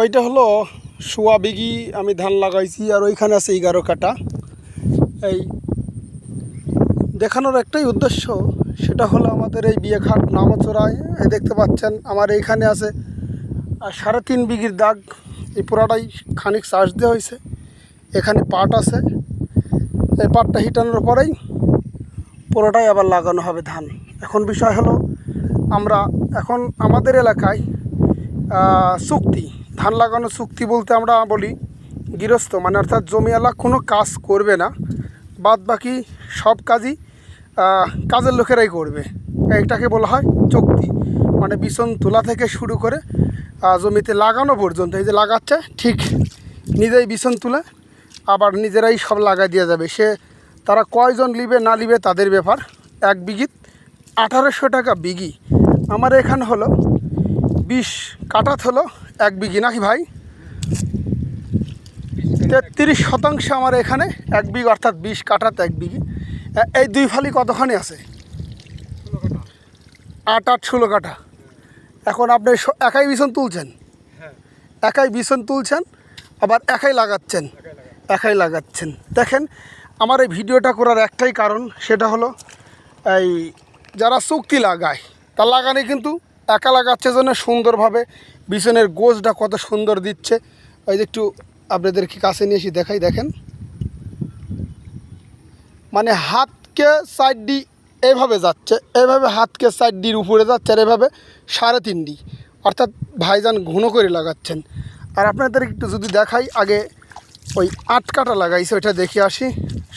ওইটা হলো? সোয়া বিঘি আমি ধান লাগাইছি আর ওইখানে আছে এগারো কাটা। এই দেখানোর একটাই উদ্দেশ্য, সেটা হলো আমাদের এই বিয়েঘাট নামচড়ায় এই দেখতে পাচ্ছেন, আমার এইখানে আছে আর সাড়ে তিন বিঘির দাগ, এই পুরাটাই খানিক চাষ দেওয়া হয়েছে। এখানে পাট আছে, এই পাটটা হিটানোর পরেই পুরোটাই আবার লাগানো হবে ধান। এখন বিষয় হলো, আমরা এখন আমাদের এলাকায় চুক্তি ধান লাগানো চুক্তি বলতে আমরা বলি গৃহস্থ মানে অর্থাৎ জমিওয়ালা কোনো কাজ করবে না বাদ বাকি সব কাজই কাজের লোকেরাই করবে। এটাকে বলা হয় চুক্তি মানে বিছন তোলা থেকে শুরু করে জমিতে লাগানো পর্যন্ত। এই যে লাগাচ্ছে, ঠিক নিজেই বিছন তুলে, আবার নিজেরাই সব লাগাই দিয়ে যাবে। সে তারা কয়জন লিবে না লিবে তাদের ব্যাপার। এক বিঘিত আঠারোশো টাকা বিঘি। আমার এখানে হলো বিশ, কাটাত হলো এক বিঘি নাকি ভাই? তেত্রিশ শতাংশ আমার এখানে এক বিঘি, অর্থাৎ বিশ কাটাত এক বিঘি। এই দুই ফালি কতখানি আছে? আট আট ষোলো কাটা এখন আপনি একাই বিছন তুলছেন? একাই বিছন তুলছেন, আবার একাই লাগাচ্ছেন? একাই লাগাচ্ছেন। দেখেন, আমার এই ভিডিওটা করার একটাই কারণ, সেটা হলো এই যারা চুক্তি লাগায় তা লাগানে কিন্তু একা লাগাচ্ছে জন্য সুন্দরভাবে বিছনের গোছটা কত সুন্দর দিচ্ছে। ওই যে একটু আপনাদেরকে কাছে নিয়ে এসে দেখাই, দেখেন। মানে হাতকে সাইড ডি এইভাবে যাচ্ছে, এভাবে হাতকে সাইড ডির উপরে যাচ্ছে আর এভাবে সাড়ে তিন ডি অর্থাৎ ভাইজান ঘন করে লাগাচ্ছেন। আর আপনাদের একটু যদি দেখাই, আগে ওই আট কাটা লাগাইছে, ওইটা দেখে আসি।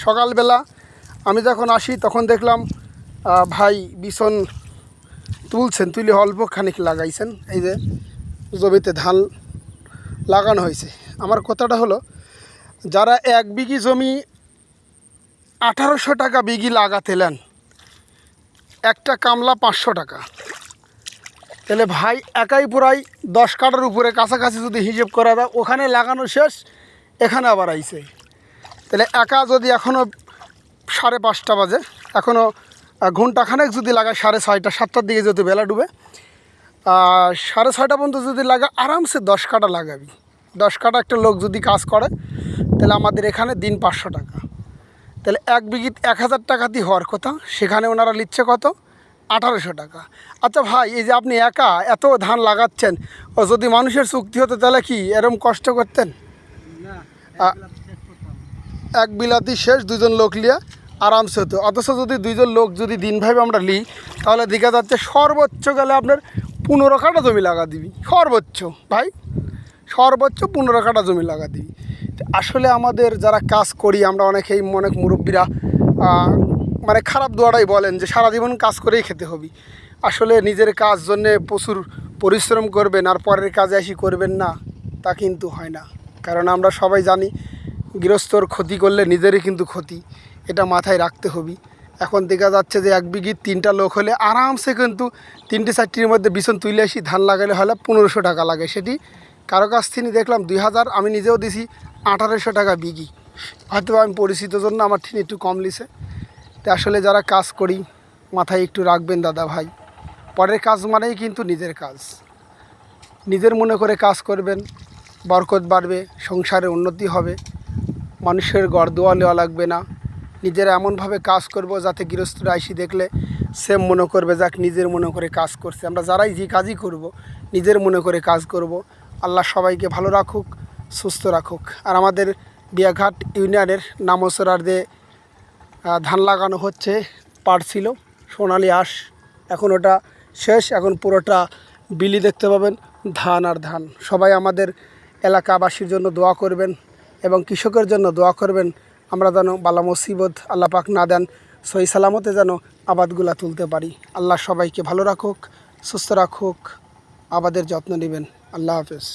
সকালবেলা আমি যখন আসি, তখন দেখলাম ভাই বিছন তুলছেন, তুলে অল্প খানিক লাগাইছেন। এই যে জমিতে ধান লাগানো হয়েছে। আমার কথাটা হলো, যারা এক বিঘি জমি আঠারোশো টাকা বিঘি লাগাতেলেন একটা কামলা পাঁচশো টাকা। তাহলে ভাই একাই পুরাই দশ কাটার উপরে কাছাকাছি যদি হিসেব করা যায়, ওখানে লাগানো শেষ, এখানে আবার আইছে। তাহলে একা যদি এখনও সাড়ে পাঁচটা বাজে এখনও ঘন্টাখানেক যদি লাগায়, সাড়ে ছয়টা, সাতটার দিকে যদি বেলা ডুবে সাড়ে ছয়টা পর্যন্ত যদি লাগা আরামসে দশ কাটা লাগাবি। দশ কাটা একটা লোক যদি কাজ করে তাহলে আমাদের এখানে দিন পাঁচশো টাকা। তাহলে এক বিঘিত এক হাজার টাকাতেই হওয়ার কথা সেখানে ওনারা নিচ্ছে কত? আঠারোশো টাকা। আচ্ছা ভাই এই যে আপনি একা এত ধান লাগাচ্ছেন ও যদি মানুষের চুক্তি হতো তাহলে কি এরম কষ্ট করতেন? এক বিলাতি শেষ দুজন লোক লিয়ে আরামসে হতো। অথচ যদি দুইজন লোক যদি দিন দিনভাবে আমরা নিই তাহলে দেখা যাচ্ছে সর্বোচ্চ গেলে আপনার পনেরো কাটা জমি লাগা দিবি, সর্বোচ্চ, ভাই। সর্বোচ্চ পনেরো কাটা জমি লাগা দিবি। আসলে আমাদের যারা কাজ করি, আমরা অনেকেই অনেক মুরব্বীরা মানে খারাপ দোয়াটাই বলেন যে সারা জীবন কাজ করেই খেতে হবে। আসলে নিজের কাজ জন্যে প্রচুর পরিশ্রম করবেন আর পরের কাজে আসি করবেন না, তা কিন্তু হয় না। কারণ আমরা সবাই জানি, গৃহস্থর ক্ষতি করলে নিজেরই কিন্তু ক্ষতি, এটা মাথায় রাখতে হবে। এখন দেখা যাচ্ছে যে এক বিঘির তিনটা লোক হলে আরামসে কিন্তু তিনটে চারটির মধ্যে বিছন তুলে আসি, ধান লাগালে হলে পনেরোশো টাকা লাগে। সেটি কারও কাছ থেকে দেখলাম দুই হাজার, আমি নিজেও দিছি আঠারোশো টাকা বিঘি। হয়তো আমি পরিচিত জন্য আমার ঠিক একটু কম লিছে। তো আসলে যারা কাজ করি, মাথায় একটু রাখবেন দাদা ভাই। পরের কাজ মানেই কিন্তু নিজের কাজ। নিজের মনে করে কাজ করবেন, বরকত বাড়বে, সংসারে উন্নতি হবে। মানুষের গড় দোয়া নেওয়া লাগবে না। নিজেরা এমনভাবে কাজ করব যাতে গৃহস্থরা আইসি দেখলে সেম মনে করবে যাক নিজের মনে করে কাজ করছে। আমরা যারাই যে কাজই করব নিজের মনে করে কাজ করব। আল্লাহ সবাইকে ভালো রাখুক সুস্থ রাখুক। আর আমাদের বিয়াঘাট ইউনিয়নের নামসরারদে আহ, ধান লাগানো হচ্ছে পারছিল সোনালি আঁশ এখন ওটা শেষ। এখন পুরোটা বিলি দেখতে পাবেন ধান আর ধান। সবাই আমাদের এলাকাবাসীর জন্য দোয়া করবেন এবং কৃষকের জন্য দোয়া করবেন। আমরা যেন বালা মুসিবত আল্লাহ পাক না দেন, সহি সালামতে যেন আবাদগুলা তুলতে পারি। আল্লাহ সবাইকে ভালো রাখুক, সুস্থ রাখুক, আবাদের যত্ন নেবেন। আল্লাহ হাফেজ।